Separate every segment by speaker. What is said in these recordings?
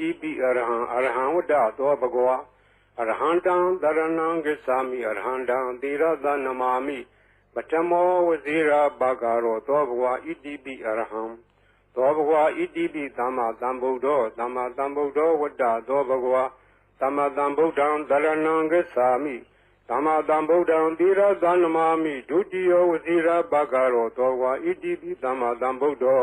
Speaker 1: တိပိအရဟံအရဟံဝတ္တသောဘဂဝါအရဟံတံတရဏံဂစ္ဆာမိအရဟံတံသီရသနမာမိပထမောဝဇိရာဘာဂရောသောဘဂဝါဣတိပိအရဟံသောဘဂဝါဣတိပိသမ္မာသမ္ဗုဒ္ဓောသမ္မာသမ္ဗုဒ္ဓောဝတ္တသောဘဂဝါသမ္မာသမ္ဗုဒ္ဓံတရဏံဂစ္ဆာမိသမ္မာသမ္ဗုဒ္ဓံသီရသနမာမိဒုတိယဝဇိရာဘာဂရောသောဘဂဝါဣတိပိသမ္မာသမ္ဗုဒ္ဓော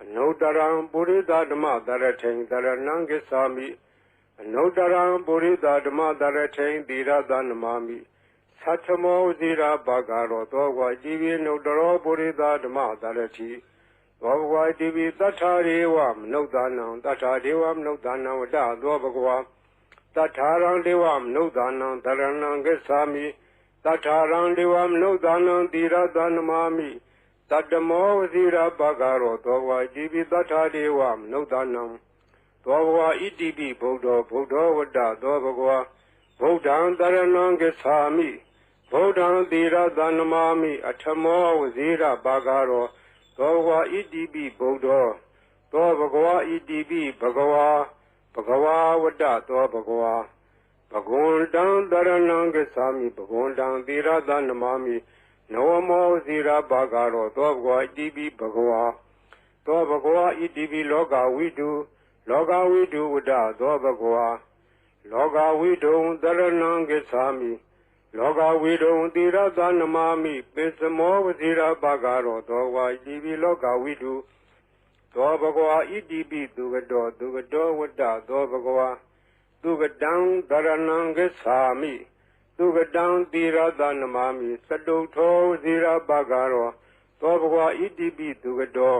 Speaker 1: အနုတ္တရံပုရိသဓမ္မတရထိန်တရဏံဂစ္ဆာမိအနုတ္တရံပုရိသဓမ္မတရထိန်သီရသနမာမိသတ္ထမောဇိရာဘာဂရောသောဝါကြည်ပြီးနုတ္တရောပုရိသဓမ္မတရတိသောဘဂဝါတိပိတထာရေဝမနုဿာနံတထာဒေဝမနုဿာနံဝတ္တသောဘဂဝါတထာရံဒေဝမနုဿာနံတရဏံဂစ္ဆာမိတထာရံဒေဝမနုဿာနံသီရသနမာမိ တတမောဝဇိရာဘာဂရောသောဝါကြည်ပြီးတထာဒေဝမနုဿာနံသောဘဂဝါဣတိပိဗုဒ္ဓဗုဒ္ဓဝတ္တသောဘဂဝါဗုဒ္ဓံတရဏံဂစ္ဆာမိဗုဒ္ဓံသီရသနမာမိအထမောဝဇိရဘာဂရောသောဘဂဝါဣတိပိဗုဒ္ဓသောဘဂဝါဣတိပိဘဂဝါဘဂဝါဝတ္တသောဘဂဝါဘဂဝန္တံတရဏံဂစ္ဆာမိဘဂဝန္တံသီရသနမာမိ နဝမောဇိရဘာဂရောသောဘဂဝါဣတိပိဘဂဝါသောဘဂဝါဣတိပိလောကဝိတုလောကဝိတုဝတ္တသောဘဂဝါလောကဝိတုံတရဏံဂစ္ဆာမိလောကဝိတုံတိရသနမာမိပိစမောဝဇိရဘာဂရောသောဝါဣတိပိလောကဝိတုသောဘဂဝါဣတိပိသူကတောသူကတောဝတ္တသောဘဂဝါသူကတံတရဏံဂစ္ဆာမိ သူကတံတိရသနမာမိစတုထောဇိရဘာဂရောသောဘဂဝါဣတိပိသူကတော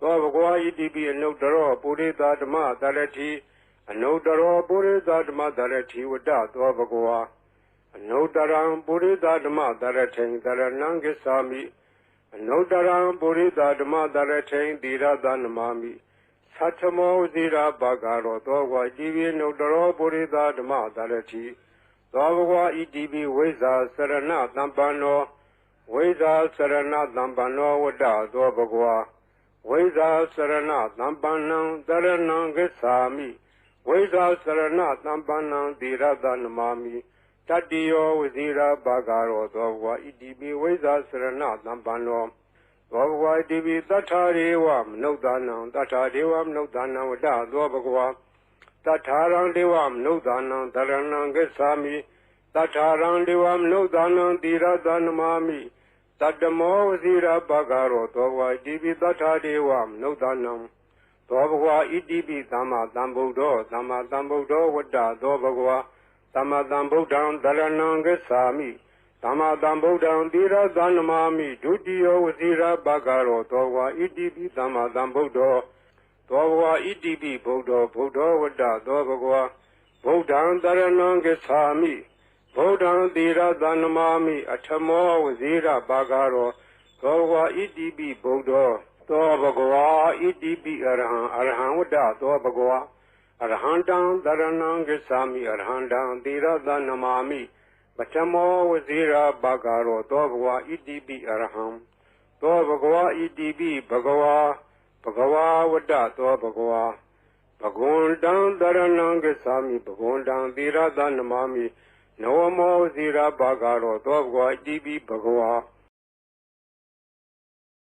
Speaker 1: သောဘဂဝါဣတိပိအနုတ္တရောပုရိသဓမ္မတရတိအနုတ္တရောပုရိသဓမ္မတရတိဝတ္တသောဘဂဝါအနုတ္တရံပုရိသဓမ္မတရထိန်တရဏံဂစ္ဆာမိအနုတ္တရံပုရိသဓမ္မတရထိန်သီရသနမာမိသတ္ထမောဇိရာဘာဂရောသောဝါကြည်ပြီးနုတ္တရောပုရိသဓမ္မတရတိ သောဘဂဝါဣတိပိဝိဇာစရဏသံပန္နောဝိဇာစရဏသံပန္နောဝတ္တသောဘဂဝါဝိဇာစရဏသံပန္နံတရဏံဂစ္ဆာမိဝိဇာစရဏသံပန္နံသီရသနမာမိတတ္တိယောဝဇိရာဘာဂရောသောဘဝဣတိပိဝိဇာစရဏသံပန္နောသောဘဝဣတိပိတထာရေဝမနုဿာနံတထာဒေဝမနုဿာနံဝတ္တသောဘဂဝါ တထာရံဒေဝမနုဿာနံတရဏံဂစ္ဆာမိတထာရံဒေဝမနုဿာနံတိရသနမာမိတတမောဝဇိရာဘာဂရောသောဘဝဣတိပိတထာဒေဝမနုဿာနံသောဘဂဝါဣတိပိသမ္မာသမ္ဗုဒ္ဓောသမ္မာသမ္ဗုဒ္ဓောဝတ္တသောဘဂဝါသမ္မာသမ္ဗုဒ္ဓံတရဏံဂစ္ဆာမိသမ္မာသမ္ဗုဒ္ဓံတိရသနမာမိဒုတိယဝဇိရာဘဂရောသောဝါဣတိပိသမ္မာသမ္ဗုဒ္ဓော သောဝါဣတိပိဗုဒ္ဓောဗုဒ္ဓောဝတ္တသောဘဂဝါဗုဒ္ဓံတရဏံဂစ္ဆာမိဗုဒ္ဓံတိရသနမာမိအထမောဝဇိရာဘဂရောသောဝါဣတိပိဗုဒ္ဓောသောဘဂဝါဣတိပိအရဟံအရဟံဝတ္တသောဘဂဝါအရဟံတံတရဏံဂစ္ဆာမိအရဟံတံသီရသနမာမိပထမောဝဇိရာဘာဂရောသောဘဂဝါဣတိပိအရဟံသောဘဂဝါဣတိပိဘဂဝါ ဘဂဝါဝတ္တသောဘဂဝါဘဂဝန္တံတရဏံဂစ္ဆာမိဘဂဝန္တံသီရသနမာမိနဝမောဇိရာဘာဂရောသောဘဂဝါဣတိပိဘဂဝါ